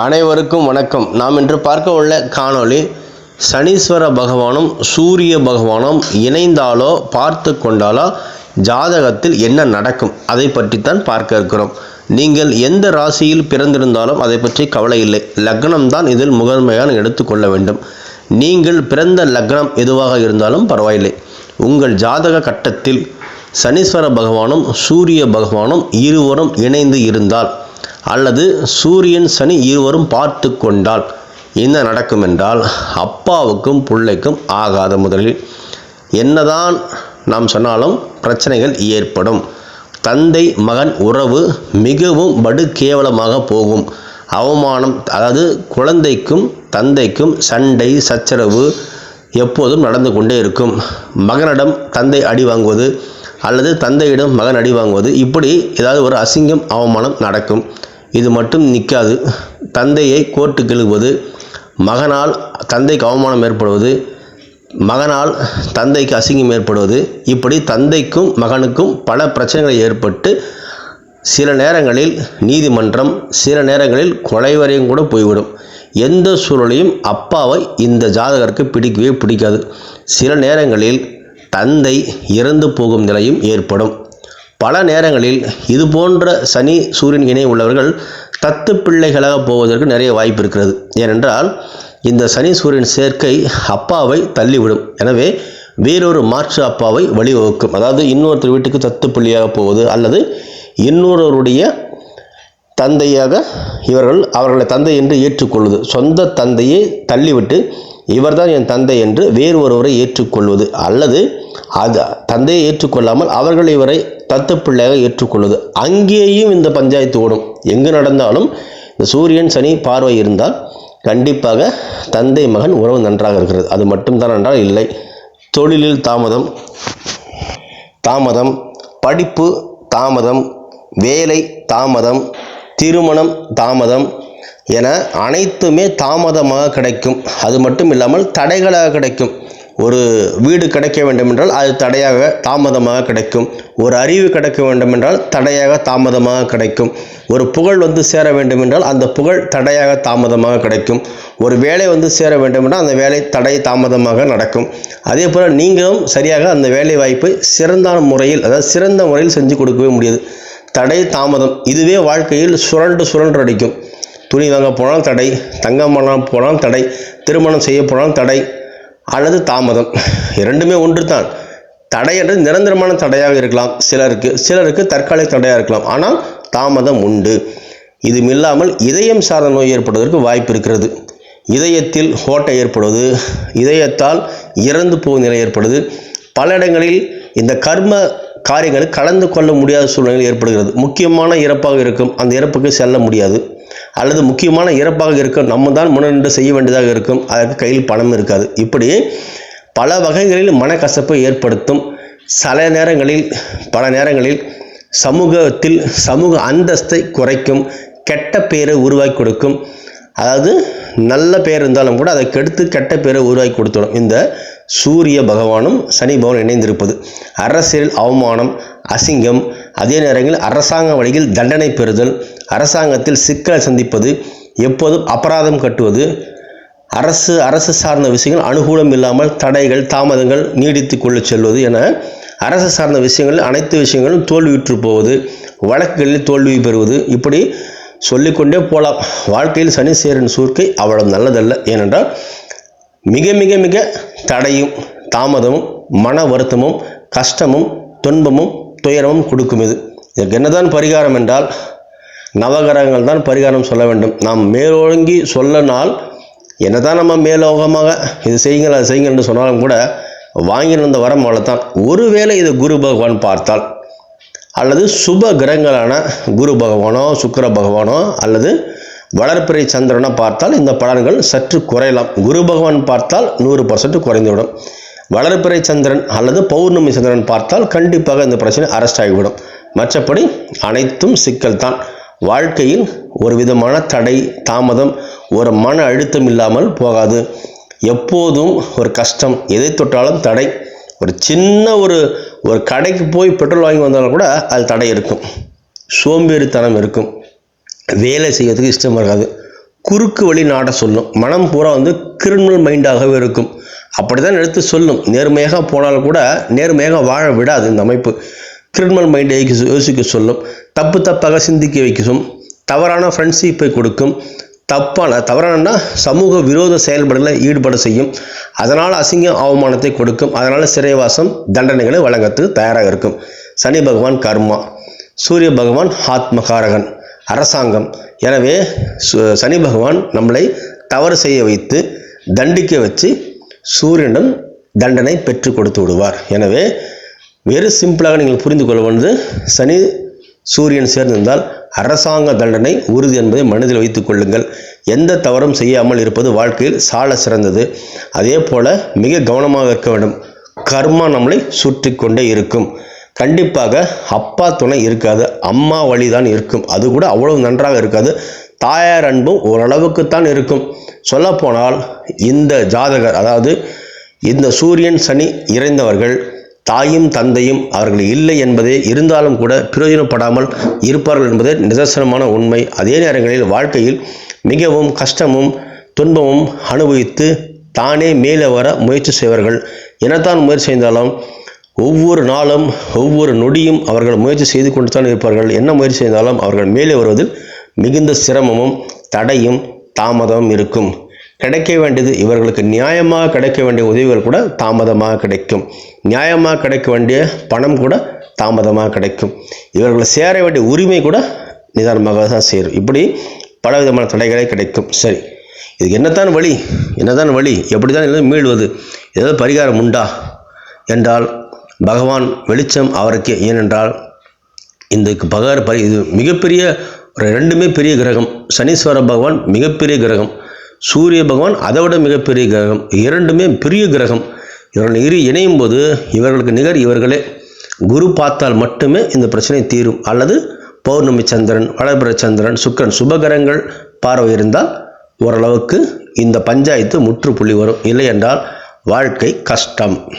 அனைவருக்கும் வணக்கம். நாம் இன்று பார்க்க உள்ள காணொளி சனீஸ்வர பகவானும் சூரிய பகவானும் இணைந்தாலோ பார்த்து கொண்டாலோ ஜாதகத்தில் என்ன நடக்கும்? அதை பற்றித்தான் பார்க்க இருக்கிறோம். நீங்கள் எந்த ராசியில் பிறந்திருந்தாலும் அதை பற்றி கவலை இல்லை. லக்னம் தான் இதில் முதன்மையான எடுத்துக்கொள்ள வேண்டும். நீங்கள் பிறந்த லக்னம் எதுவாக இருந்தாலும் பரவாயில்லை. உங்கள் ஜாதக கட்டத்தில் சனீஸ்வர பகவானும் சூரிய பகவானும் இருவரும் இணைந்து இருந்தால் அல்லது சூரியன் சனி இருவரும் பார்த்து கொண்டால் என்ன நடக்கும் என்றால் அப்பாவுக்கும் பிள்ளைக்கும் ஆகாத முதலில் என்னதான் நாம் சொன்னாலும் பிரச்சனைகள் ஏற்படும். தந்தை மகன் உறவு மிகவும் படு கேவலமாக போகும். அவமானம் அதாவது குழந்தைக்கும் தந்தைக்கும் சண்டை சச்சரவு எப்போதும் நடந்து கொண்டே இருக்கும். மகனிடம் தந்தை அடி வாங்குவது அல்லது தந்தையிடம் மகன் அடி வாங்குவது இப்படி ஏதாவது ஒரு அசிங்கம் அவமானம் நடக்கும். இது மட்டும் நிற்காது தந்தையை கோர்ட்டுக்கு இழுவது மகனால் தந்தைக்கு அவமானம் ஏற்படுவது மகனால் தந்தைக்கு அசிங்கம் ஏற்படுவது இப்படி தந்தைக்கும் மகனுக்கும் பல பிரச்சனைகள் ஏற்பட்டு சில நேரங்களில் நீதிமன்றம் சில நேரங்களில் கொலை வரையும் கூட போய்விடும். எந்த சூழலையும் அப்பாவை இந்த ஜாதகருக்கு பிடிக்கவே பிடிக்காது. சில நேரங்களில் தந்தை இறந்து போகும் நிலையும் ஏற்படும். பல நேரங்களில் இது போன்ற சனி சூரியன் இணை உள்ளவர்கள் தத்து பிள்ளைகளாக போவதற்கு நிறைய வாய்ப்பு இருக்கிறது. ஏனென்றால் இந்த சனி சூரியன் சேர்க்கை அப்பாவை தள்ளிவிடும். எனவே வேறொரு மாற்று அப்பாவை வழிவகுக்கும். அதாவது இன்னொருத்தர் வீட்டுக்கு தத்து பிள்ளையாக போவது அல்லது இன்னொருவருடைய தந்தையாக இவர்கள் அவர்களை தந்தை என்று ஏற்றுக்கொள்வது. சொந்த தந்தையை தள்ளிவிட்டு இவர்தான் என் தந்தை என்று வேறு ஒருவரை ஏற்றுக்கொள்வது. அல்லது அது தந்தையை ஏற்றுக்கொள்ளாமல் அவர்கள் இவரை தத்து பிள்ளையாக ஏற்றுக்கொள்வது அங்கேயும் இந்த பஞ்சாயத்து ஓடும். எங்கு நடந்தாலும் இந்த சூரியன் சனி பார்வை இருந்தால் கண்டிப்பாக தந்தை மகன் உறவு நன்றாக இருக்கிறது. அது மட்டும்தான் என்றால் இல்லை. தொழிலில் தாமதம் தாமதம் படிப்பு தாமதம் வேலை தாமதம் திருமணம் தாமதம் என அனைத்துமே தாமதமாக கிடைக்கும். அது மட்டும் இல்லாமல் தடைகளாக கிடைக்கும். ஒரு வீடு கிடைக்க வேண்டுமென்றால் அது தடையாக தாமதமாக கிடைக்கும். ஒரு அறிவு கிடைக்க வேண்டுமென்றால் தடையாக தாமதமாக கிடைக்கும். ஒரு புகழ் வந்து சேர வேண்டுமென்றால் அந்த புகழ் தடையாக தாமதமாக கிடைக்கும். ஒரு வேலை வந்து சேர வேண்டுமென்றால் அந்த வேலை தடை தாமதமாக நடக்கும். அதே போல் நீங்களும் சரியாக அந்த வேலை வாய்ப்பை சிறந்த முறையில் அதாவது சிறந்த முறையில் செஞ்சு கொடுக்கவே முடியாது. தடை தாமதம் இதுவே வாழ்க்கையில் சுரண்டு சுரண்டு அடிக்கும். துணி வாங்க போனால் தடை தங்கம் பண்ண போனால் தடை திருமணம் செய்ய போனால் தடை அல்லது தாமதம். இரண்டுமே ஒன்று தான் தடை என்றது நிரந்தரமான தடையாக இருக்கலாம். சிலருக்கு சிலருக்கு தற்காலிக தடையாக இருக்கலாம். ஆனால் தாமதம் உண்டு. இது இல்லாமல் இதயம் சார்ந்த நோய் ஏற்படுவதற்கு வாய்ப்பு இருக்கிறது. இதயத்தில் ஓட்டை ஏற்படுவது இதயத்தால் இறந்து போகும் நிலை ஏற்படுது. பல இடங்களில் இந்த கர்ம காரியங்கள் கலந்து கொள்ள முடியாத சூழ்நிலை ஏற்படுகிறது. முக்கியமான இறப்பாக இருக்கும். அந்த இறப்புக்கு செல்ல முடியாது. அல்லது முக்கியமான இறப்பாக இருக்கும். நம்ம தான் முன்னின்று செய்ய வேண்டியதாக இருக்கும். அதற்கு கையில் பணம் இருக்காது. இப்படி பல வகைகளில் மனக்கசப்பை ஏற்படுத்தும். சில நேரங்களில் பல நேரங்களில் சமூகத்தில் சமூக அந்தஸ்தை குறைக்கும். கெட்ட பெயரை உருவாக்கி கொடுக்கும். அதாவது நல்ல பெயர் இருந்தாலும் கூட அதை கெடுத்து கெட்ட பெயரை உருவாக்கி கொடுத்துடும். இந்த சூரிய பகவானும் சனி பகவான் இணைந்திருப்பது. அரசியல் அவமானம் அசிங்கம் அதே நேரங்களில் அரசாங்க வழியில் தண்டனை பெறுதல் அரசாங்கத்தில் சிக்கலை சந்திப்பது எப்போதும் அபராதம் கட்டுவது அரசு அரசு சார்ந்த விஷயங்கள் அனுகூலம் இல்லாமல் தடைகள் தாமதங்கள் நீடித்து கொள்ள செல்வது என அரசு சார்ந்த விஷயங்கள் அனைத்து விஷயங்களும் தோல்வியுற்று போவது வழக்குகளில் தோல்வி பெறுவது இப்படி சொல்லிக்கொண்டே போகலாம். வாழ்க்கையில் சனி சேரன் சூர்க்கை அவ்வளவு நல்லதல்ல. ஏனென்றால் மிக மிக மிக தடையும் தாமதமும் மன வருத்தமும் கஷ்டமும் துன்பமும் துயரமும் கொடுக்கும் இது. இதற்கு என்னதான் பரிகாரம் என்றால் நவகிரகங்கள் தான் பரிகாரம் சொல்ல வேண்டும். நாம் மேலோங்கி சொல்லனால் என்னதான் நம்ம மேலோகமாக இது செய்யுங்கள் அது செய்யுங்கள் என்று சொன்னாலும் கூட வாங்கின வந்த வரம் அவ்வளோதான் ஒருவேளை இது குரு பகவான் பார்த்தால் அல்லது சுப கிரகங்களான குரு பகவானோ சுக்கிர பகவானோ அல்லது வளர்ப்பிறை சந்திரனை பார்த்தால் இந்த பலன்கள் சற்று குறையலாம். குரு பகவான் பார்த்தால் நூறு பர்சன்ட் குறைந்துவிடும். வளர்ப்பிறை சந்திரன் அல்லது பௌர்ணமி சந்திரன் பார்த்தால் கண்டிப்பாக இந்த பிரச்சனை அரெஸ்ட் ஆகிவிடும். மற்றபடி அனைத்தும் சிக்கல் தான் வாழ்க்கையில் ஒரு விதமான தடை தாமதம் ஒரு மன அழுத்தம் இல்லாமல் போகாது. எப்போதும் ஒரு கஷ்டம் எதை தொட்டாலும் தடை. ஒரு சின்ன ஒரு ஒரு கடைக்கு போய் பெட்ரோல் வாங்கி வந்தாலும் கூட அது தடை இருக்கும். சோம்பேறித்தனம் இருக்கும். வேலை செய்யறதுக்கு இஷ்டம் இருக்காது. குறுக்கு வழி நாட சொல்லும். மனம் பூரா வந்து கிரிமினல் மைண்டாகவே இருக்கும். அப்படி தான் எடுத்து சொல்லும். நேர்மையாக போனால் கூட நேர்மையாக வாழ விடாது இந்த அமைப்பு. கிரிமினல் மைண்டை யோசிக்க சொல்லும். தப்பு தப்பாக சிந்திக்க வைக்கும். தவறான ஃப்ரெண்ட்ஷிப்பை கொடுக்கும். தப்பான தவறானன்னா சமூக விரோத செயல்பாடுகளில் ஈடுபட செய்யும். அதனால் அசிங்கம் அவமானத்தை கொடுக்கும். அதனால் சிறைவாசம் தண்டனைகளை வழங்கத்துக்கு தயாராக இருக்கும். சனி பகவான் கர்மா. சூரிய பகவான் ஆத்மகாரகன். அரசாங்கம். எனவே சு- சனி பகவான் நம்மளை தவறு செய்ய வைத்து தண்டிக்க வச்சு சூரியனிடம் தண்டனை பெற்று கொடுத்து விடுவார். எனவே வெறு சிம்பிளாக நீங்கள் புரிந்து கொள்ள வேண்டியது சனி சூரியன் சேர்ந்திருந்தால் அரசாங்க தண்டனை உறுதி என்பதை மனதில் வைத்துக் கொள்ளுங்கள். எந்த தவறும் செய்யாமல் இருப்பது வாழ்க்கையில் சால சிறந்தது. அதே போல் மிக கவனமாக இருக்க வேண்டும். கர்மா நம்மளை சுற்றி கொண்டே இருக்கும். கண்டிப்பாக அப்பா துணை இருக்காது அம்மா வழி தான் இருக்கும். அது கூட அவ்வளவு நன்றாக இருக்காது. தாயார் அன்பும் ஓரளவுக்குத்தான் இருக்கும். சொல்லப்போனால் இந்த ஜாதகர் அதாவது இந்த சூரியன் சனி இறைந்தவர்கள் தாயும் தந்தையும் அவர்கள் இல்லை என்பதே இருந்தாலும் கூட பிரயோஜனப்படாமல் இருப்பார்கள் என்பதே நிதர்சனமான உண்மை. அதே நேரங்களில் வாழ்க்கையில் மிகவும் கஷ்டமும் துன்பமும் அனுபவித்து தானே மேலே வர முயற்சி செய்வார்கள். எனத்தான் முயற்சி செய்தாலும் ஒவ்வொரு நாளும் ஒவ்வொரு நொடியும் அவர்கள் முயற்சி செய்து கொண்டு தான் இருப்பார்கள். என்ன முயற்சி செய்தாலும் அவர்கள் மேலே வருவதில் மிகுந்த சிரமமும் தடையும் தாமதமும் இருக்கும். கிடைக்க வேண்டியது இவர்களுக்கு நியாயமாக கிடைக்க வேண்டிய உதவிகள் கூட தாமதமாக கிடைக்கும். நியாயமாக கிடைக்க வேண்டிய பணம் கூட தாமதமாக கிடைக்கும். இவர்கள் சேர வேண்டிய உரிமை கூட நிதானமாக தான் சேரும். இப்படி பல விதமான தடைகளே கிடைக்கும். சரி இதுக்கு என்னத்தான் வழி? என்னதான் வழி? எப்படி தான் மீள்வது? ஏதாவது பரிகாரம் உண்டா? என்றால் பகவான் வெளிச்சம் அவருக்கு ஏனென்றால் இந்த பகார் பரி இது மிகப்பெரிய ஒரு ரெண்டுமே பெரிய கிரகம். சனீஸ்வர பகவான் மிகப்பெரிய கிரகம். சூரிய பகவான் அதை விட மிகப்பெரிய கிரகம். இரண்டுமே பெரிய கிரகம். இவர்கள் இரு இணையும் போது இவர்களுக்கு நிகர் இவர்களே. குரு பார்த்தால் மட்டுமே இந்த பிரச்சனை தீரும். அல்லது பௌர்ணமி சந்திரன் வளர்பிற சந்திரன் சுக்கரன் சுபகரங்கள் பார்வை இருந்தால் ஓரளவுக்கு இந்த பஞ்சாயத்து முற்றுப்புள்ளி வரும். இல்லை என்றால் வாழ்க்கை கஷ்டம்.